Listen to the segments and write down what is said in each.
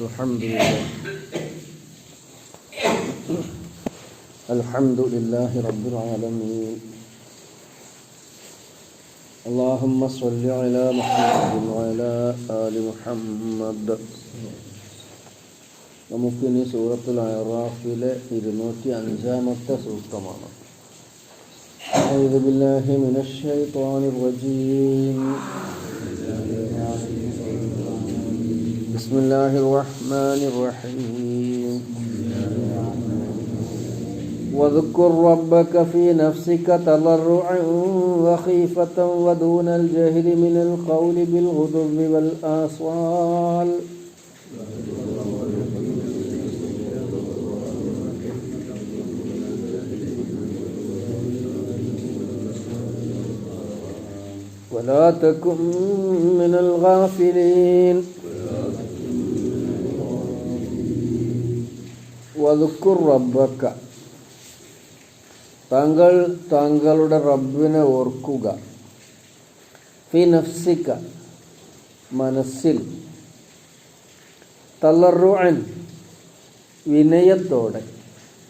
الحمد لله الحمد لله رب العالمين اللهم صل على محمد وعلى آل محمد നമുക്കിനി സൂറത്തുൽ അറാഫിലെ ഇരുന്നൂറ്റി അഞ്ചാമത്തെ സൂക്തമാണ് أعوذ بالله من الشيطان الرجيم بسم الله الرحمن الرحيم. واذكر ربك في نفسك تضرعا وخيفة ودون الجهل من القول بالغدو والآصال. ولا تكن من الغافلين. വതുക്കുർ റബ്ബക്ക. താങ്കൾ താങ്കളുടെ റബ്ബിനെ ഓർക്കുക. ഫി നഫ്സിക്ക മനസ്സിൽ. തല്ലറുഅൻ വിനയത്തോടെ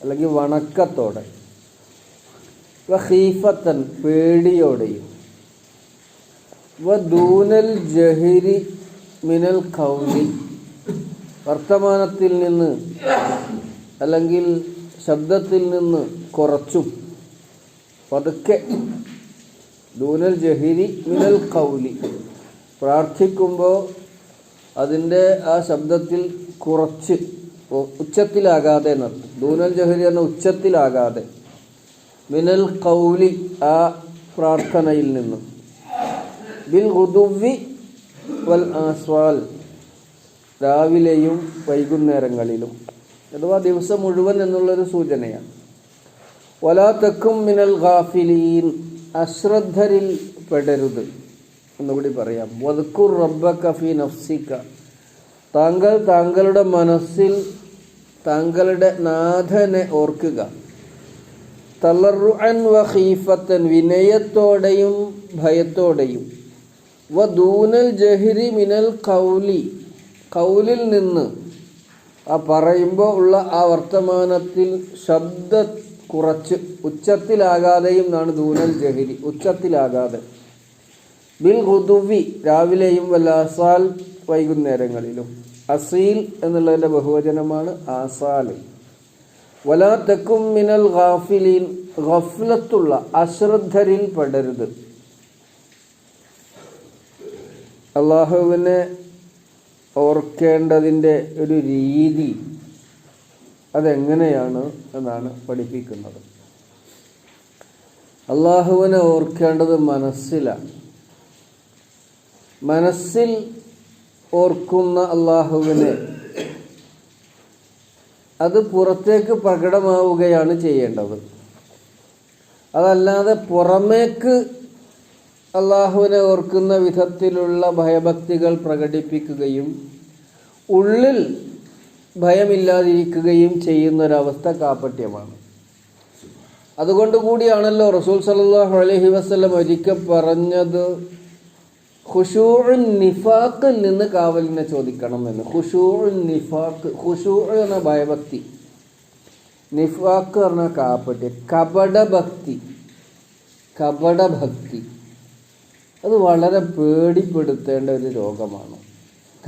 അല്ലെങ്കിൽ വണക്കത്തോടെ. വഹീഫത്തൻ പേടിയോടെയും. വദൂനൽ ജഹിരി മിനൽ കൗലി വർത്തമാനത്തിൽ നിന്ന് അല്ലെങ്കിൽ ശബ്ദത്തിൽ നിന്ന് കുറച്ചും പതുക്കെ. ദൂനൽ ജഹിരി മിനൽ കൗലി പ്രാർത്ഥിക്കുമ്പോൾ അതിന്റെ ആ ശബ്ദത്തിൽ കുറച്ച് ഉച്ചത്തിലാകാതെ എന്നർത്ഥം ദൂനൽ ജഹരി എന്ന ഉച്ചത്തിലാകാതെ. മിനൽ കൗലി ആ പ്രാർത്ഥനയിൽ നിന്ന്. ബിൽ ഹുദുവി വൽ ആസ്വാൽ. രാവിലെയും വൈകുന്നേരങ്ങളിലും. അഥവാ ദിവസം മുഴുവൻ എന്നുള്ളൊരു സൂചനയാണ്. വലാ തെക്കും മിനൽ ഗാഫിലീൻ അശ്രദ്ധരിൽ പെടരുത്. എന്നുകൂടി പറയാം. വദക്കുർ റബ്ബ കഫി നഫ്സിക്ക താങ്കൾ താങ്കളുടെ മനസ്സിൽ താങ്കളുടെ നാഥനെ ഓർക്കുക. തളറുഅൻ വ വിനയത്തോടെയും ഭയത്തോടെയും. വ ദൂനൽ ജഹിരി മിനൽ കൗലി കൗലിൽ നിന്ന് ആ പറയുമ്പോൾ ഉള്ള ആ വർത്തമാനത്തിൽ ശബ്ദ കുറച്ച് ഉച്ചത്തിലാകാതെയും എന്നാണ് ദൂനൽ ജഹരി ഉച്ചത്തിലാകാതെ. ബിൽ ഹുദുവി രാവിലെയും വല്ലാസാൽ വൈകുന്നേരങ്ങളിലും. അസീൽ എന്നുള്ളതിന്റെ ബഹുവചനമാണ് ആസാൽ. വലാ തെക്കും മിനൽ ഗാഫിലീൻ ഗഫ്ലത്തുള്ള അശ്രദ്ധരിൽ പെടരുത്. അള്ളാഹുവിനെ ഓർക്കേണ്ടതിന്റെ ഒരു രീതി അതെങ്ങനെയാണ് എന്നാണ് പഠിപ്പിക്കുന്നത്. അള്ളാഹുവിനെ ഓർക്കേണ്ടത് മനസ്സിലാണ്. മനസ്സിൽ ഓർക്കുന്ന അള്ളാഹുവിനെ അത് പുറത്തേക്ക് പ്രകടമാവുകയാണ് ചെയ്യേണ്ടത്. അതല്ലാതെ പുറമേക്ക് അള്ളാഹുവിനെ ഓർക്കുന്ന വിധത്തിലുള്ള ഭയഭക്തികൾ പ്രകടിപ്പിക്കുകയും ഉള്ളിൽ ഭയമില്ലാതിരിക്കുകയും ചെയ്യുന്നൊരവസ്ഥ കാപ്പട്യമാണ് അതുകൊണ്ട് കൂടിയാണല്ലോ റസൂൽ സലാഹു അലഹി വസ്ലം ഒരിക്കൽ പറഞ്ഞത് ഖുഷൂഉൻ നിഫാക്കിൽ നിന്ന് കാവലിനെ ചോദിക്കണം എന്ന്. ഖുഷൂഉൻ നിഫാക്ക് ഖുഷൂ എന്ന ഭയഭക്തി. നിഫാക്ക് പറഞ്ഞ കാപ്പട്യം കപടഭക്തി. കപടഭക്തി. അത് വളരെ പേടിപ്പെടുത്തേണ്ട ഒരു രോഗമാണ്.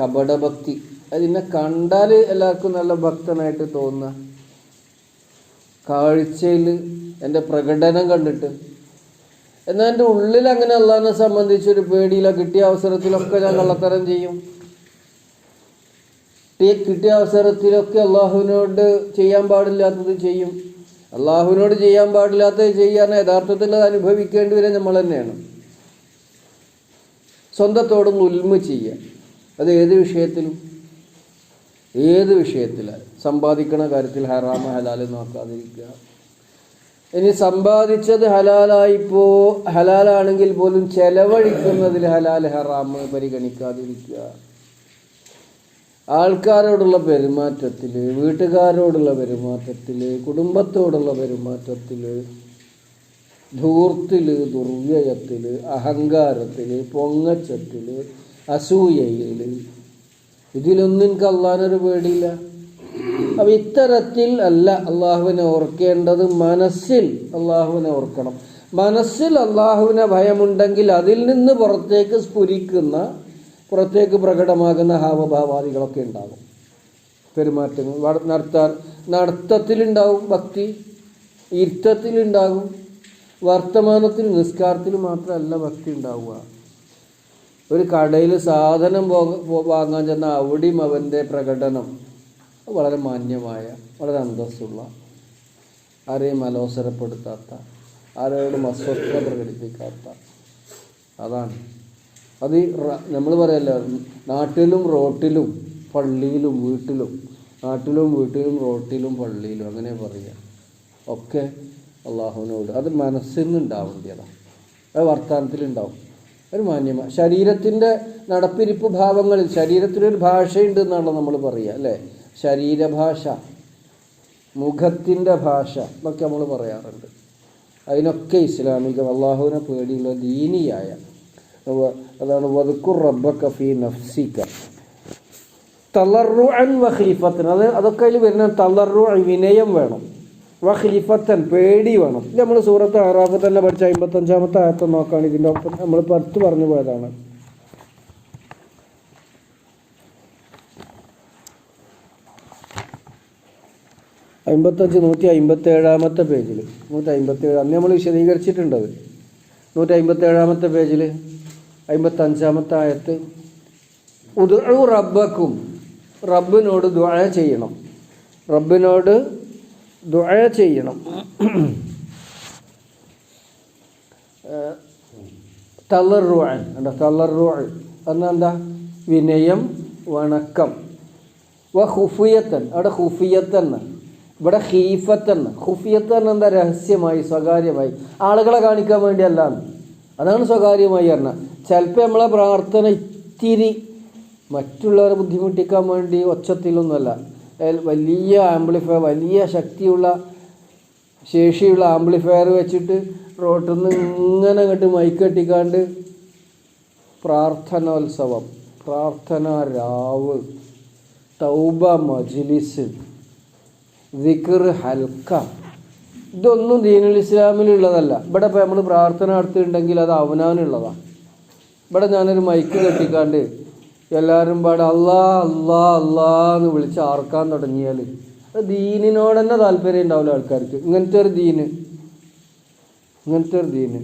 കപടഭക്തി. അതിനെ കണ്ടാൽ എല്ലാവർക്കും നല്ല ഭക്തനായിട്ട് തോന്നുക. കാഴ്ചയിൽ എന്റെ പ്രകടനം കണ്ടിട്ട്. എന്നാൽ എന്റെ ഉള്ളിൽ അങ്ങനെ അള്ളാഹിനെ സംബന്ധിച്ചൊരു പേടിയില്ല കിട്ടിയ അവസരത്തിലൊക്കെ ഞാൻ കള്ളത്തരം ചെയ്യും. കിട്ടിയ അവസരത്തിലൊക്കെ അള്ളാഹുവിനോട് ചെയ്യാൻ പാടില്ലാത്തത് ചെയ്യും. അള്ളാഹുവിനോട് ചെയ്യാൻ പാടില്ലാത്തത് ചെയ്യാൻ യഥാർത്ഥത്തിൽ അത് അനുഭവിക്കേണ്ടി വരെ നമ്മൾ തന്നെയാണ്. സ്വന്തത്തോടും ഉൽമ ചെയ്യുക. അത് ഏത് വിഷയത്തിലും ഏത് വിഷയത്തിൽ സമ്പാദിക്കണ കാര്യത്തിൽ ഹറാമ ഹലാൽ നോക്കാതിരിക്കുക. ഇനി സമ്പാദിച്ചത് ഹലാലായിപ്പോ ഹലാലാണെങ്കിൽ പോലും ചെലവഴിക്കുന്നതിൽ ഹലാൽ ഹറാമ് പരിഗണിക്കാതിരിക്കുക. ആൾക്കാരോടുള്ള പെരുമാറ്റത്തിൽ വീട്ടുകാരോടുള്ള പെരുമാറ്റത്തിൽ കുടുംബത്തോടുള്ള പെരുമാറ്റത്തിൽ ധൂർത്തിൽ ദുർവ്യയത്തിൽ അഹങ്കാരത്തിൽ പൊങ്ങച്ചത്തിൽ അസൂയയിൽ ഇതിലൊന്നും എനിക്ക് അള്ളാഹിനൊരു പേടിയില്ല. അപ്പം ഇത്തരത്തിൽ അല്ല അള്ളാഹുവിനെ ഓർക്കേണ്ടത് മനസ്സിൽ അള്ളാഹുവിനെ ഓർക്കണം. മനസ്സിൽ അള്ളാഹുവിനെ ഭയമുണ്ടെങ്കിൽ അതിൽ നിന്ന് പുറത്തേക്ക് സ്ഫുരിക്കുന്ന പുറത്തേക്ക് പ്രകടമാകുന്ന ഹാവഭാവാദികളൊക്കെ ഉണ്ടാകും. പെരുമാറ്റങ്ങൾ നടത്താൻ നടത്തത്തിലുണ്ടാവും ഭക്തി ഇരുത്തത്തിലുണ്ടാകും. വർത്തമാനത്തിൽ നിസ്കാരത്തിൽ മാത്രമല്ല ഭക്തി ഉണ്ടാവുക. ഒരു കടയിൽ സാധനം വാങ്ങാൻ ചെന്ന അവിടെയും അവന്റെ പ്രകടനം. വളരെ മാന്യമായ വളരെ അന്തസ്സുള്ള ആരെയും അലോസരപ്പെടുത്താത്ത ആരോടും അസ്വസ്ഥത പ്രകടിപ്പിക്കാത്ത. അതാണ്. അത് നമ്മൾ പറയല്ലോ നാട്ടിലും റോട്ടിലും പള്ളിയിലും വീട്ടിലും നാട്ടിലും വീട്ടിലും റോട്ടിലും പള്ളിയിലും അങ്ങനെ പറയുക. ഒക്കെ അള്ളാഹുവിനോട്. അത് മനസ്സിൽ അത് വർത്തമാനത്തിലുണ്ടാവും ഒരു മാന്യമാണ് ശരീരത്തിന്റെ നടപ്പിരിപ്പ് ഭാവങ്ങളിൽ ശരീരത്തിനൊരു ഭാഷയുണ്ട് എന്നാണല്ലോ നമ്മൾ പറയുക അല്ലേ? ശരീരഭാഷ മുഖത്തിന്റെ ഭാഷ എന്നൊക്കെ നമ്മൾ പറയാറുണ്ട്. അതിനൊക്കെ ഇസ്ലാമിക അള്ളാഹുവിനെ പേടിയുള്ള ദീനിയായ അതാണ് വതുക്കുർ കഫി ഫീ നഫ്സിക. തളറുഅൻ വഹീഫത്തിന് അത് അതൊക്കെ അതിൽ വരുന്ന തളറു വിനയം വേണം. വഖീഫത്തൻ പേടി വേണം. ഇത് നമ്മൾ സൂറത്ത് ആറാഫ് തന്നെ പഠിച്ച അമ്പത്തഞ്ചാമത്തെ ആയത്തെ നോക്കുകയാണ് ഇതിന്റെ ഒപ്പം നമ്മൾ പത്ത് പറഞ്ഞു പോയതാണ്. അമ്പത്തഞ്ച് നൂറ്റി അമ്പത്തി ഏഴാമത്തെ പേജിൽ നൂറ്റി അമ്പത്തി ഏഴ് അന്ന് നമ്മൾ വിശദീകരിച്ചിട്ടുണ്ടത് നൂറ്റി അമ്പത്തി ഏഴാമത്തെ പേജിൽ അമ്പത്തഞ്ചാമത്തെ ആയത്ത്. ഉദു റബ്ബക്കും. റബ്ബിനോട് ദുആ ചെയ്യണം. റബ്ബിനോട് ദുആ ചെയ്യണം. തളർവാൻ എന്താ തളറുവാൻ എന്നെന്താ വിനയം വണക്കം. വ ഹുഫിയത്തൻ. അവിടെ ഹുഫിയത്തൻ. ഇവിടെ ഹീഫത്തൻ ഹുഫിയത്തൻ എന്താ രഹസ്യമായി സ്വകാര്യമായി? ആളുകളെ കാണിക്കാൻ വേണ്ടിയല്ല അതാണ് സ്വകാര്യമായി പറഞ്ഞാൽ ചിലപ്പോൾ നമ്മളെ പ്രാർത്ഥന ഇത്തിരി മറ്റുള്ളവരെ ബുദ്ധിമുട്ടിക്കാൻ വേണ്ടി ഒച്ചത്തിലൊന്നുമല്ല. വലിയ ആംപ്ലിഫയർ വലിയ ശക്തിയുള്ള ശേഷിയുള്ള ആംപ്ലിഫയർ വെച്ചിട്ട് റോട്ടിൽ നിന്ന് ഇങ്ങനെ അങ്ങോട്ട് മൈക്കെട്ടിക്കാണ്ട് പ്രാർത്ഥനോത്സവം പ്രാർത്ഥന രാവ് തൗബ മജ്ലിസ് ദിക്ർ ഹൽക്ക. ഇതൊന്നും ദീനുൽ ഇസ്ലാമിലുള്ളതല്ല. ഇവിടെ ഇപ്പോൾ നമ്മൾ പ്രാർത്ഥന നടത്തിയിട്ടുണ്ടെങ്കിൽ അത് അവനാനുള്ളതാണ്. ഇവിടെ ഞാനൊരു മൈക്ക് കെട്ടിക്കാണ്ട് എല്ലാവരും പാടെ അല്ലാ അല്ലാ അല്ലാ എന്ന് വിളിച്ച് ആർക്കാൻ തുടങ്ങിയാൽ അത് ദീനിനോട് തന്നെ താല്പര്യം ഉണ്ടാവില്ല ആൾക്കാർക്ക്. ഇങ്ങനത്തെ ഒരു ദീന്. ഇങ്ങനത്തെ ഒരു ദീന്.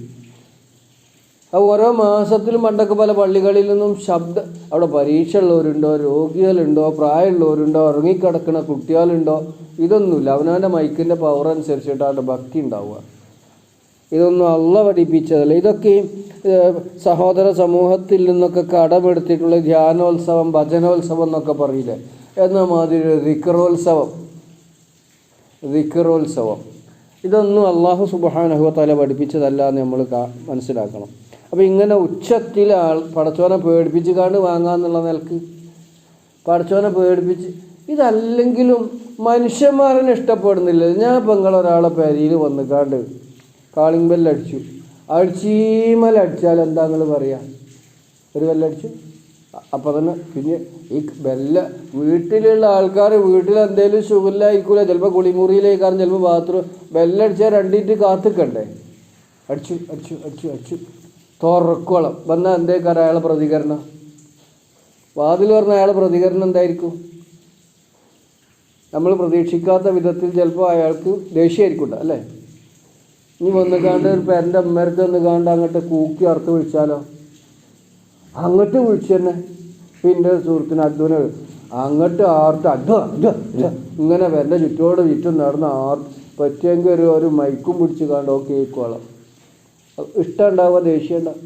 അത് ഓരോ മാസത്തിലും പണ്ടൊക്കെ പല പള്ളികളിൽ നിന്നും ശബ്ദ അവിടെ പരീക്ഷ ഉള്ളവരുണ്ടോ രോഗികളുണ്ടോ പ്രായമുള്ളവരുണ്ടോ ഉറങ്ങിക്കിടക്കുന്ന കുട്ടികളുണ്ടോ ഇതൊന്നുമില്ല. അവനവന്റെ മൈക്കിന്റെ പവർ അനുസരിച്ചിട്ട് അവരുടെ ഭക്തി ഉണ്ടാവുക. ഇതൊന്നും അല്ല പഠിപ്പിച്ചതല്ല. ഇതൊക്കെ സഹോദര സമൂഹത്തിൽ നിന്നൊക്കെ കടമെടുത്തിട്ടുള്ള ധ്യാനോത്സവം ഭജനോത്സവം എന്നൊക്കെ പറയില്ലേ? എന്ന മാതിരി ദിക്റോത്സവം. ദിക്റോത്സവം. ഇതൊന്നും അള്ളാഹു സുബാനഹുവത്തല പഠിപ്പിച്ചതല്ല എന്ന് നമ്മൾ മനസ്സിലാക്കണം. അപ്പോൾ ഇങ്ങനെ ഉച്ചത്തിൽ ആൾ പടച്ചോനെ പേടിപ്പിച്ച് കാണ്ട് വാങ്ങാന്നുള്ള നിലയ്ക്ക്. പടച്ചോനെ പേടിപ്പിച്ച് ഇതല്ലെങ്കിലും മനുഷ്യന്മാരനെ ഇഷ്ടപ്പെടുന്നില്ല. ഞാൻ ഇപ്പം നിങ്ങളൊരാളെ പെരിയിൽ വന്നിക്കാണ്ട് കാളിംഗ് ബെല്ലടിച്ചു. അടിച്ചീമലടിച്ചാൽ എന്താ നിങ്ങൾ പറയാ? ഒരു ബെല്ലടിച്ചു. അപ്പം തന്നെ പിന്നെ ഈ ബെല്ല വീട്ടിലുള്ള ആൾക്കാർ വീട്ടിൽ എന്തെങ്കിലും സുഖമില്ലായിരിക്കൂല. ചിലപ്പോൾ കുളിമുറിയിലേക്കാണ് ചിലപ്പോൾ ബാത്റൂം ബെല്ലടിച്ചാൽ രണ്ടിട്ട് കാത്തിക്കണ്ടേ? അടിച്ചു അടിച്ചു അടിച്ചു അടിച്ചു. തുറക്കോളം വന്നാൽ എന്തേക്കാരം അയാളെ പ്രതികരണം? വാതിൽ പറഞ്ഞ അയാളെ പ്രതികരണം എന്തായിരിക്കും? നമ്മൾ പ്രതീക്ഷിക്കാത്ത വിധത്തിൽ ചിലപ്പോൾ അയാൾക്ക് ദേഷ്യമായിരിക്കും അല്ലേ? ഇനി വന്ന് കാണ്ട് ഒരു പേരന്റെ അമ്മേർക്ക് വന്ന് കാണ്ട് അങ്ങോട്ട് കൂക്കി അറുത്ത് വിളിച്ചാലോ? അങ്ങോട്ട് വിളിച്ചു തന്നെ. പിന്നെ സുഹൃത്തിന് അധ്വന അങ്ങോട്ട് ആർത്ത് അധ്വ ഇങ്ങനെ പേരന്റെ ചുറ്റോട് ചുറ്റും നടന്ന് ആർ പറ്റിയെങ്കിൽ ഒരു ഒരു മൈക്കും പിടിച്ച് കാണ്ട് ഓക്കെ കേൾക്കോളാം ഇഷ്ടം ഉണ്ടാവുക ദേഷ്യം ഉണ്ടാവും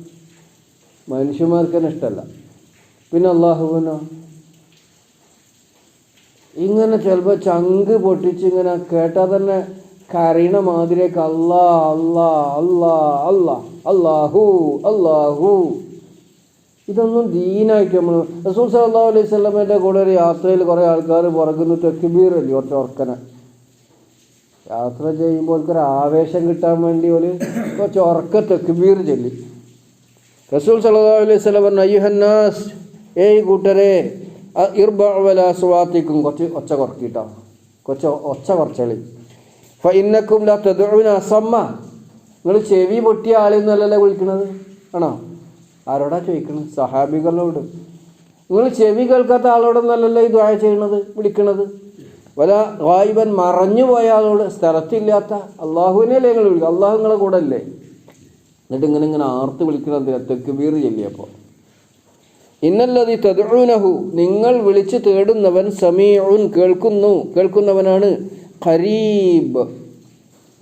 മനുഷ്യന്മാർക്ക് തന്നെ ഇഷ്ടമല്ല. പിന്നെ അള്ളാഹുവിനോ ഇങ്ങനെ ചിലപ്പോൾ ചങ്ക് പൊട്ടിച്ച് ഇങ്ങനെ കേട്ടാൽ തന്നെ കരയണ മാതിരിയൊക്കെ അല്ലാ അല്ലാ അല്ലാ അല്ലാ. അല്ലാഹു അല്ലാഹു. ഇതൊന്നും ദീനായിട്ട് നമ്മൾ റസൂൽ സല്ലല്ലാഹു അലൈഹി സ്വലമേന്റെ കൂടെ ഒരു യാത്രയിൽ കുറേ ആൾക്കാർ പുറകുന്നു തെക്കുബീർ അല്ലേ ഒറ്റ ഉറക്കനെ. യാത്ര ചെയ്യുമ്പോൾ ഒരു ആവേശം കിട്ടാൻ വേണ്ടി ഒരു കുറച്ച് ഉറക്ക തെക്കുബീർ ചൊല്ലി. റസൂൽ സല്ലല്ലാഹു അലൈഹി സ്വലം പറഞ്ഞു അയ്യുഹന്നാസ് ഏയ് കൂട്ടരെ ഇർബലാസ്വാത്തിക്കും കുറച്ച് ഒച്ച കുറക്കിട്ടോ. കുറച്ച് ഒച്ച കുറച്ചളി. ഫൈനക്കും ലാ സമ്മ. നിങ്ങൾ ചെവി പൊട്ടിയ ആളെന്നല്ലല്ലോ വിളിക്കുന്നത് ആണോ? ആരോടാ ചോദിക്കണത്? സഹാബികളോട്. നിങ്ങൾ ചെവി കേൾക്കാത്ത ആളോടൊന്നല്ലല്ലോ ഈ ദ്വായ ചെയ്യണത് വിളിക്കണത്? വല വായുവൻ മറഞ്ഞു പോയ ആളോട് സ്ഥലത്തില്ലാത്ത അള്ളാഹുവിനെയല്ലേ നിങ്ങൾ വിളിക്കുക? അള്ളാഹു നിങ്ങളെ കൂടെ അല്ലേ? എന്നിട്ട് ഇങ്ങനെ ഇങ്ങനെ ആർത്ത് വിളിക്കണത് വീർ ചെല്ലിയപ്പോൾ ഇന്നല്ലതി തദ്ഊനഹു. നിങ്ങൾ വിളിച്ച് തേടുന്നവൻ സമീഉൻ കേൾക്കുന്നു. കേൾക്കുന്നവനാണ് ഖരീബ്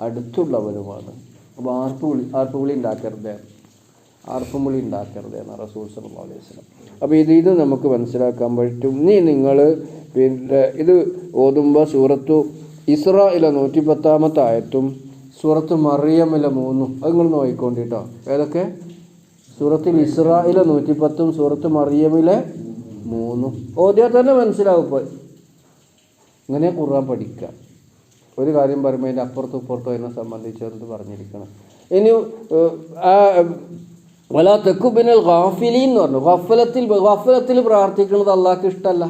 അടുത്തുള്ളവരുമാണ്. അപ്പോൾ ആർപ്പ് വിളി ആർപ്പ് വിളി ഉണ്ടാക്കരുത്. ആർപ്പും വിളി ഉണ്ടാക്കരുത് എന്ന റസൂൽ സല്ലല്ലാഹു അലൈഹി വസല്ലം. അപ്പോൾ ഇത് ഇത് നമുക്ക് മനസ്സിലാക്കാൻ പറ്റും. നീ നിങ്ങൾ പിന്നെ ഇത് ഓതുമ്പോൾ സൂറത്തു ഇസ്രായിലെ നൂറ്റി പത്താമത്തെ ആയത്തും സൂറത്ത് മറിയമിലെ മൂന്നും അത് നിങ്ങൾ നോക്കിക്കൊണ്ടിട്ടോ. ഏതൊക്കെ? സൂറത്തിൽ ഇസ്രായിലെ നൂറ്റിപ്പത്തും സൂറത്ത് മറിയമിലെ മൂന്നും. ഓദ്യം തന്നെ മനസ്സിലാവും ഇപ്പോൾ ഇങ്ങനെ ഖുർആൻ പഠിക്കുക. ഒരു കാര്യം പറയുമ്പോൾ അതിന്റെ അപ്പുറത്തും ഇപ്പുറത്തും അതിനെ സംബന്ധിച്ചത് പറഞ്ഞിരിക്കണം. ഇനി ആ വല തെക്കുബിനൽ ഗാഫിലി എന്ന് പറഞ്ഞു. ഗഫലത്തിൽ ഗഫലത്തിൽ പ്രാർത്ഥിക്കുന്നത് അള്ളാഹ്ക്ക് ഇഷ്ടമല്ല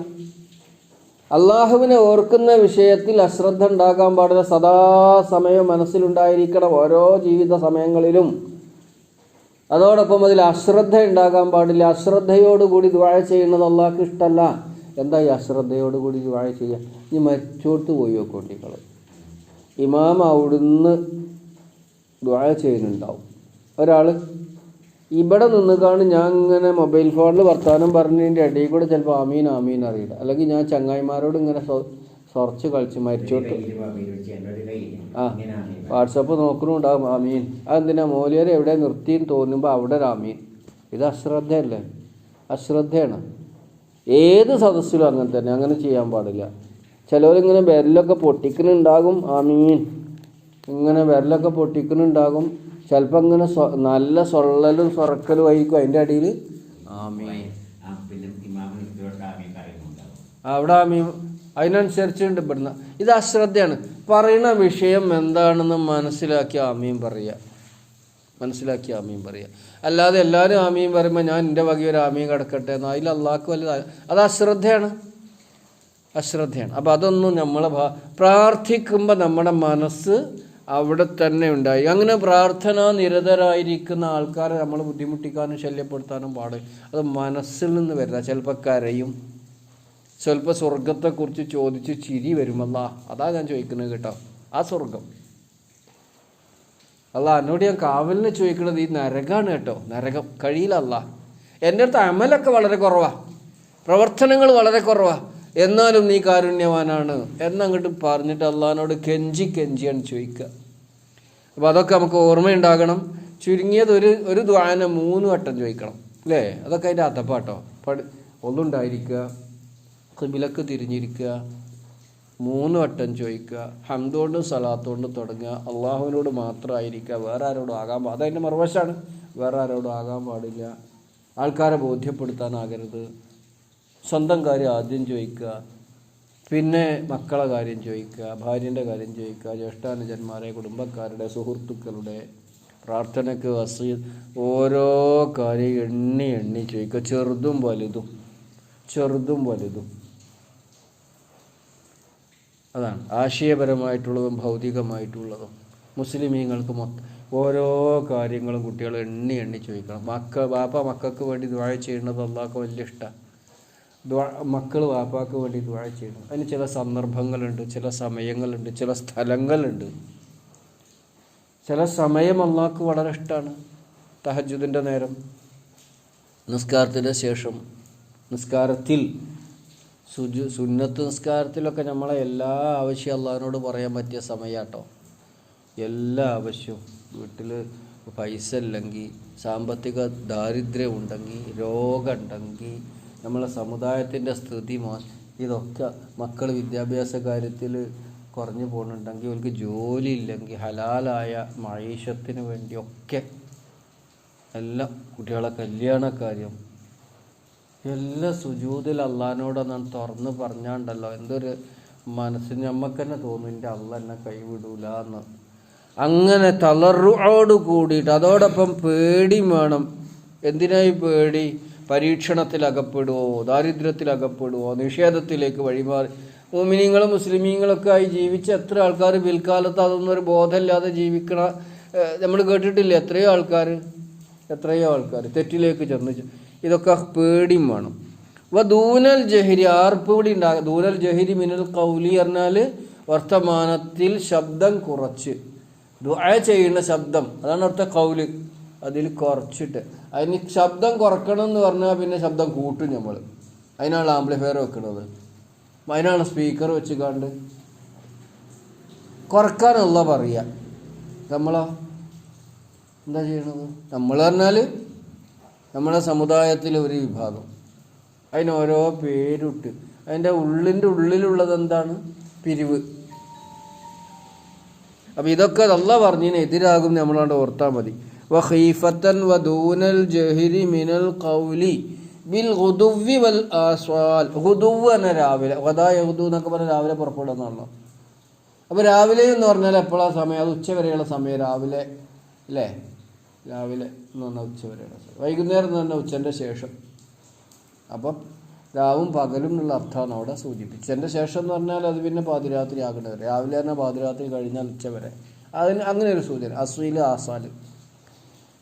അള്ളാഹുവിനെ ഓർക്കുന്ന വിഷയത്തിൽ അശ്രദ്ധ ഉണ്ടാകാൻ പാടില്ല. സദാസമയം മനസ്സിലുണ്ടായിരിക്കണം ഓരോ ജീവിത സമയങ്ങളിലും. അതോടൊപ്പം അതിൽ അശ്രദ്ധ ഉണ്ടാകാൻ പാടില്ല. അശ്രദ്ധയോടുകൂടി ദ്വാഴ ചെയ്യുന്നത് അള്ളാഹ്ക്ക് ഇഷ്ടമല്ല എന്താ ഈ അശ്രദ്ധയോടുകൂടി ദ്വാഴ ചെയ്യുക? ഇനി മരിച്ചോട്ട് പോയി നോക്കോട്ടിക്കൾ ഇമാം അവിടുന്ന് ദ്വാഴ ചെയ്യുന്നുണ്ടാവും. ഒരാൾ ഇവിടെ നിന്നുകാണ് ഞാൻ ഇങ്ങനെ മൊബൈൽ ഫോണിൽ വർത്തമാനം പറഞ്ഞതിന്റെ ഇടയിൽ കൂടെ ചിലപ്പോൾ ആമീൻ ആമീൻ അറിയില്ല. അല്ലെങ്കിൽ ഞാൻ ചങ്ങായിമാരോട് ഇങ്ങനെ സൊറച്ച് കളിച്ച് മരിച്ചോട്ട് ആ വാട്സപ്പ് നോക്കണുണ്ടാവും ആമീൻ. അതെന്തിനാ? മോലിയർ എവിടെ നിർത്തിയെന്ന് തോന്നുമ്പോൾ അവിടെ ഒരു ആമീൻ. ഇത് അശ്രദ്ധയല്ലേ? അശ്രദ്ധയാണ്. ഏത് സദസ്സിലും അങ്ങനെ തന്നെ അങ്ങനെ ചെയ്യാൻ പാടില്ല. ചിലവരിങ്ങനെ വിരലൊക്കെ പൊട്ടിക്കുന്നുണ്ടാകും. ആമീൻ. ഇങ്ങനെ വിരലൊക്കെ പൊട്ടിക്കുന്നുണ്ടാകും. ചിലപ്പോൾ ഇങ്ങനെ നല്ല സൊള്ളലും സൊറക്കലും ആയിരിക്കും അതിന്റെ അടിയിൽ. ആമീൻ. ഇതോട്ട് ആമീൻ പറയുന്നുണ്ടാവും അവിടെ ആമീൻ അതിനനുസരിച്ചുണ്ട് ഇവിടുന്ന്. ഇത് അശ്രദ്ധയാണ്. പറയുന്ന വിഷയം എന്താണെന്ന് മനസ്സിലാക്കി ആമീൻ പറയുക. മനസ്സിലാക്കി ആമീൻ പറയുക. അല്ലാതെ എല്ലാവരും ആമീൻ പറയുമ്പോൾ ഞാൻ എന്റെ വകയൊരു ഒരു ആമീൻ കിടക്കട്ടെ എന്ന്. അതിൽ അള്ളാഹ്ക്ക് വലുത് അത് അശ്രദ്ധയാണ്. അശ്രദ്ധയാണ്. അപ്പോൾ അതൊന്നും നമ്മൾ പ്രാർത്ഥിക്കുമ്പോൾ നമ്മുടെ മനസ്സ് അവിടെ തന്നെ ഉണ്ടായി. അങ്ങനെ പ്രാർത്ഥന നിരതരായിരിക്കുന്ന ആൾക്കാരെ നമ്മൾ ബുദ്ധിമുട്ടിക്കാനും ശല്യപ്പെടുത്താനും പാട്. അത് മനസ്സിൽ നിന്ന് വരുന്ന ചിലപ്പോൾ കരയും ചിലപ്പോൾ സ്വർഗത്തെക്കുറിച്ച് ചോദിച്ച് ചിരി വരുമല്ല അതാ ഞാൻ ചോദിക്കുന്നത് കേട്ടോ. ആ സ്വർഗം അല്ല എന്നോട് ഞാൻ കാവലിന് ചോദിക്കുന്നത് ഈ നരകാണ് കേട്ടോ. നരകം. കഴിയില്ല എന്റെ അടുത്ത് അമലൊക്കെ വളരെ കുറവാണ് പ്രവർത്തനങ്ങൾ വളരെ കുറവാ. എന്നാലും നീ കാരുണ്യവാനാണ്. എന്നങ്ങോട്ട് പറഞ്ഞിട്ട് അള്ളഹാനോട് കെഞ്ചി കെഞ്ചിയാണ് ചോദിക്കുക. അപ്പോൾ അതൊക്കെ നമുക്ക് ഓർമ്മയുണ്ടാകണം. ചുരുങ്ങിയത് ഒരു ഒരു ദ്വാന മൂന്ന് വട്ടം ചോദിക്കണം. അല്ലേ? അതൊക്കെ അതിന്റെ അത്തപ്പാട്ടോ പടി ഒന്നുണ്ടായിരിക്കുക കിബിലക്ക് തിരിഞ്ഞിരിക്കുക മൂന്ന് വട്ടം ചോദിക്കുക ഹംദോണ്ടും സലാത്തോണ്ടും തുടങ്ങുക അള്ളാഹുവിനോട് മാത്രമായിരിക്കുക വേറെ ആരോടും ആകാൻ അതതിന്റെ മറുവശമാണ് വേറെ ആരോടും ആകാൻ പാടില്ല. ആൾക്കാരെ ബോധ്യപ്പെടുത്താനാകരുത്. സ്വന്തം കാര്യം ആദ്യം ചോദിക്കുക. പിന്നെ മക്കളെ കാര്യം ചോദിക്കുക ഭാര്യന്റെ കാര്യം ചോദിക്കുക ജ്യേഷ്ഠാനുജന്മാരെ കുടുംബക്കാരുടെ സുഹൃത്തുക്കളുടെ പ്രാർത്ഥനയ്ക്ക് വസീ ഓരോ കാര്യം എണ്ണി എണ്ണി ചോദിക്കുക. ചെറുതും വലുതും ചെറുതും വലുതും. അതാണ്. ആശയപരമായിട്ടുള്ളതും ഭൗതികമായിട്ടുള്ളതും. മുസ്ലിമീങ്ങൾക്ക് മൊത്തം ഓരോ കാര്യങ്ങളും കുട്ടികൾ എണ്ണി എണ്ണി ചോദിക്കണം. മക്ക ബാപ്പ മക്കൾക്ക് വേണ്ടി ദ്വാഴ ചെയ്യുന്നത് അള്ളാഹ്ക്ക് വലിയ ഇഷ്ടമാണ് മക്കൾ വാപ്പാക്ക് വേണ്ടി ദ്വാഴ ചെയ്യണം അതിന് ചില സന്ദർഭങ്ങളുണ്ട് ചില സമയങ്ങളുണ്ട് ചില സ്ഥലങ്ങളുണ്ട്. ചില സമയം അള്ളാഹ്ക്ക് വളരെ ഇഷ്ടമാണ് തഹജുദിന്റെ നേരം നിസ്കാരത്തിന് ശേഷം നിസ്കാരത്തിൽ സുജു സുന്നത്ത് നിസ്കാരത്തിലൊക്കെ നമ്മളെ എല്ലാ ആവശ്യം അള്ളാഹിനോട് പറയാൻ പറ്റിയ സമയാട്ടോ. എല്ലാ ആവശ്യവും. വീട്ടിൽ പൈസ ഇല്ലെങ്കിൽ സാമ്പത്തിക ദാരിദ്ര്യം ഉണ്ടെങ്കിൽ രോഗം ഉണ്ടെങ്കിൽ നമ്മളെ സമുദായത്തിന്റെ സ്ഥിതി മോശം ഇതൊക്കെ മക്കൾ വിദ്യാഭ്യാസ കാര്യത്തിൽ കുറഞ്ഞു പോകുന്നുണ്ടെങ്കിൽ അവർക്ക് ജോലി ഇല്ലെങ്കിൽ ഹലാലായ മഴീഷത്തിന് വേണ്ടിയൊക്കെ എല്ലാം കുട്ടികളെ കല്യാണ കാര്യം എല്ലാ സുജൂതിൽ അള്ളഹാനോടൊന്നും തുറന്ന് പറഞ്ഞാണ്ടല്ലോ. എന്തൊരു മനസ്സിന് നമുക്ക് തന്നെ തോന്നും എന്റെ അള്ള എന്നെ കൈവിടൂല എന്ന് അങ്ങനെ തളർവോട് കൂടിയിട്ട് അതോടൊപ്പം പേടി വേണം. എന്തിനായി പേടി? ദാരിദ്ര്യത്തിൽ അകപ്പെടുവോ നിഷേധത്തിലേക്ക് വഴിമാറി. മുമിനിങ്ങളും മുസ്ലിമീങ്ങളൊക്കെ ആയി ജീവിച്ച എത്ര ആൾക്കാർ പിൽക്കാലത്ത് അതൊന്നും ഒരു ബോധമില്ലാതെ ജീവിക്കണ നമ്മൾ കേട്ടിട്ടില്ല? എത്രയോ ആൾക്കാർ എത്രയോ ആൾക്കാർ തെറ്റിലേക്ക് ചെന്ന് ഇതൊക്കെ പേടിയും വേണം. അപ്പോൾ ദൂനൽ ജഹിരി ആർപ്പുകൂടി ഉണ്ടാകും ദൂനൽ ജഹിരി മിനൽ കൗലി പറഞ്ഞാൽ വർത്തമാനത്തിൽ ശബ്ദം കുറച്ച്. ദുആ ചെയ്യുന്ന ശബ്ദം അതാണ് അർത്ഥ കൗൽ അതിൽ കുറച്ചിട്ട്. അതിന് ശബ്ദം കുറക്കണം എന്ന് പറഞ്ഞാൽ പിന്നെ ശബ്ദം കൂട്ടും നമ്മൾ അതിനാണ് ആംപ്ലിഫയർ വെക്കുന്നത് അതിനാണ് സ്പീക്കർ വെച്ച് കണ്ട് കുറക്കാനുള്ള പറയുക നമ്മളോ എന്താ ചെയ്യണത്? നമ്മൾ പറഞ്ഞാൽ നമ്മുടെ സമുദായത്തിലെ ഒരു വിഭാഗം. അതിന് ഓരോ പേരിട്ട്. അതിന്റെ ഉള്ളിന്റെ ഉള്ളിലുള്ളത് എന്താണ്? പിരിവ്. അപ്പം ഇതൊക്കെ അല്ല പറഞ്ഞതിന് എതിരാകും നമ്മളാണ്ട് ഓർത്താൽ മതി. വഖീഫത്തൻ വദൂനൽ ജഹിരി മിനൽ ഖൗലി ബിൽ ഗുദുവി വൽ ആസ്വാൽ. ഗുദുവ് എന്ന രാവിലെ ഗദായ ഗുദു എന്നൊക്കെ പറഞ്ഞാൽ അപ്പോൾ രാവിലെ എന്ന് പറഞ്ഞാൽ എപ്പോഴാണ് സമയം? അത് ഉച്ച വരെയുള്ള സമയം രാവിലെ അല്ലേ? രാവിലെ എന്ന് പറഞ്ഞാൽ ഉച്ച വരെയുള്ള സമയം. വൈകുന്നേരം എന്ന് പറഞ്ഞാൽ ഉച്ചന്റെ ശേഷം. അപ്പം രാവും പകലും എന്നുള്ള അർത്ഥമാണ് അവിടെ സൂചിപ്പിച്ചതിന്റെ ശേഷം എന്ന് പറഞ്ഞാൽ അത് പിന്നെ പാതിരാത്രി ആകേണ്ടത് രാവിലെ തന്നെ പാതിരാത്രി കഴിഞ്ഞാൽ ഉച്ച വരെ. അതിന് അങ്ങനെ ഒരു സൂചന. അസ്വീൽ ആസാൽ.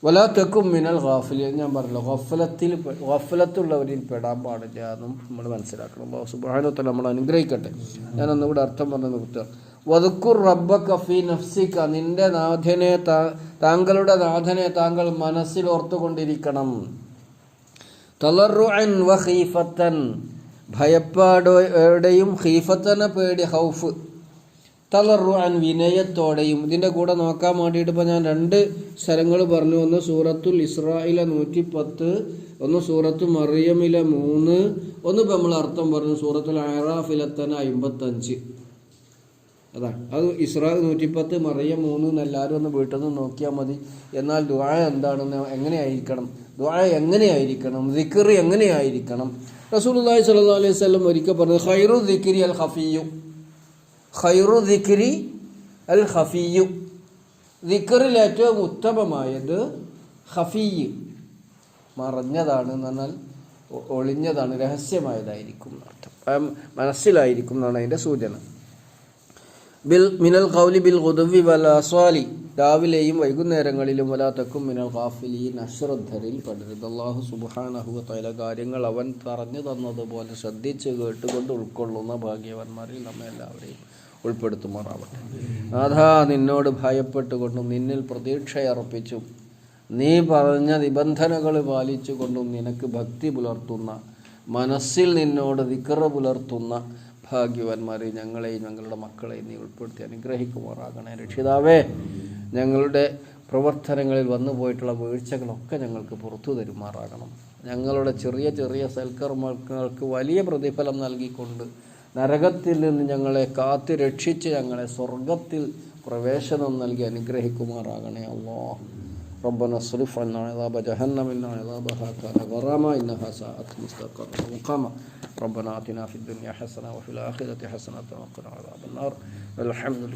വലാ തെക്കും മിനൽ ഗാഫിൽ ഞാൻ പറഞ്ഞല്ലോ ഗഫലത്തിൽ ഗഫലത്തുള്ളവരിൽ പെടാൻ പാടില്ല എന്നും നമ്മൾ മനസ്സിലാക്കണം. അപ്പോൾ സുബ്ഹാനഹു നമ്മൾ അനുഗ്രഹിക്കട്ടെ. ഞാൻ ഒന്നുകൂടെ അർത്ഥം പറഞ്ഞു നിർത്തുക. വതുക്കുർ റബ്ബ കഫി നഫ്സിക്ക നിന്റെ നാഥനെ താങ്കളുടെ നാഥനെ താങ്കൾ മനസ്സിൽ ഓർത്തുകൊണ്ടിരിക്കണം. തളറുഅൻ വ ഖീഫത്തൻ. ഭയപ്പാടോടെയും ഹീഫത്തനെ പേടി ഹൗഫ്. തളറുഅൻ വിനയത്തോടെയും ഇതിന്റെ കൂടെ നോക്കാൻ വേണ്ടിയിട്ട് ഇപ്പോൾ ഞാൻ രണ്ട് സ്ഥലങ്ങൾ പറഞ്ഞു. ഒന്ന് സൂറത്തുൽ ഇസ്രായിലെ നൂറ്റി പത്ത് ഒന്ന് സൂറത്ത് മറിയമിലെ മൂന്ന് ഒന്ന് ഇപ്പം നമ്മൾ അർത്ഥം പറഞ്ഞു സൂറത്തുൽ അറാഫിലെ തന്നെ അമ്പത്തഞ്ച്. അതാണ് അത് ഇസ്രാ നൂറ്റിപ്പത്ത് മറിയം മൂന്ന് എന്ന് എല്ലാവരും ഒന്ന് വീട്ടിൽ നിന്ന് നോക്കിയാൽ മതി. എന്നാൽ ദുആ എന്താണെന്ന് എങ്ങനെയായിരിക്കണം? ദുആ എങ്ങനെയായിരിക്കണം? ദിക്കറി എങ്ങനെയായിരിക്കണം? റസൂലുള്ളാഹി സ്വല്ലല്ലാഹു അലൈഹി വസല്ലം ഒരിക്കൽ പറഞ്ഞു ഖൈറു ദിക്രി അൽ ഖഫിയു. ഖൈറു ദിക്രി അൽ ഖഫിയു. ദിക്റിൽ ഏറ്റവും ഉത്തമമായത് ഹഫീ മറഞ്ഞതാണ് എന്ന് പറഞ്ഞാൽ ഒളിഞ്ഞതാണ് രഹസ്യമായതായിരിക്കും അർത്ഥം. മനസ്സിലായിരിക്കും എന്നാണ് അതിന്റെ സൂചന. ബിൽ മിനൽ കൗലി ബിൽ ഗുദവി വല അസ്വാലി. രാവിലെയും വൈകുന്നേരങ്ങളിലും വലാത്തക്കും മിനൽ ഖാഫിലീൻ അശ്രദ്ധരിൽ പെടരുത്. അള്ളാഹു സുബാനഹു തആല കാര്യങ്ങൾ അവൻ പറഞ്ഞു തന്നതുപോലെ ശ്രദ്ധിച്ച് കേട്ടുകൊണ്ട് ഉൾക്കൊള്ളുന്ന ഭാഗ്യവന്മാരിൽ നമ്മെ എല്ലാവരെയും ഉൾപ്പെടുത്തുമാറാവട്ടെ. നാഥാ നിന്നോട് ഭയപ്പെട്ടുകൊണ്ടും നിന്നിൽ പ്രതീക്ഷയർപ്പിച്ചും നീ പറഞ്ഞ നിബന്ധനകൾ പാലിച്ചുകൊണ്ടും നിനക്ക് ഭക്തി പുലർത്തുന്ന മനസ്സിൽ നിന്നോട് വിക്ര പുലർത്തുന്ന ഭാഗ്യവാന്മാരെ ഞങ്ങളെയും ഞങ്ങളുടെ മക്കളെയും നീ ഉൾപ്പെടുത്തി അനുഗ്രഹിക്കുമാറാകണേ. രക്ഷിതാവേ ഞങ്ങളുടെ പ്രവർത്തനങ്ങളിൽ വന്നു പോയിട്ടുള്ള വീഴ്ചകളൊക്കെ ഞങ്ങൾക്ക് പുറത്തു തരുമാറാകണം. ഞങ്ങളുടെ ചെറിയ ചെറിയ സൽക്കർമ്മങ്ങൾക്ക് വലിയ പ്രതിഫലം നൽകിക്കൊണ്ട് നരകത്തിൽ നിന്ന് ഞങ്ങളെ കാത്തു രക്ഷിച്ച് ഞങ്ങളെ സ്വർഗത്തിൽ പ്രവേശനം നൽകി അനുഗ്രഹിക്കുമാറാകണേ അള്ളാ ربنا اصرف عنا عذاب جهنم إن عذابها كان غراما إنها ساءت مستقرا ومقاما ربنا آتنا في الدنيا حسنة وفي الآخرة حسنة وقنا عذاب النار الحمد لله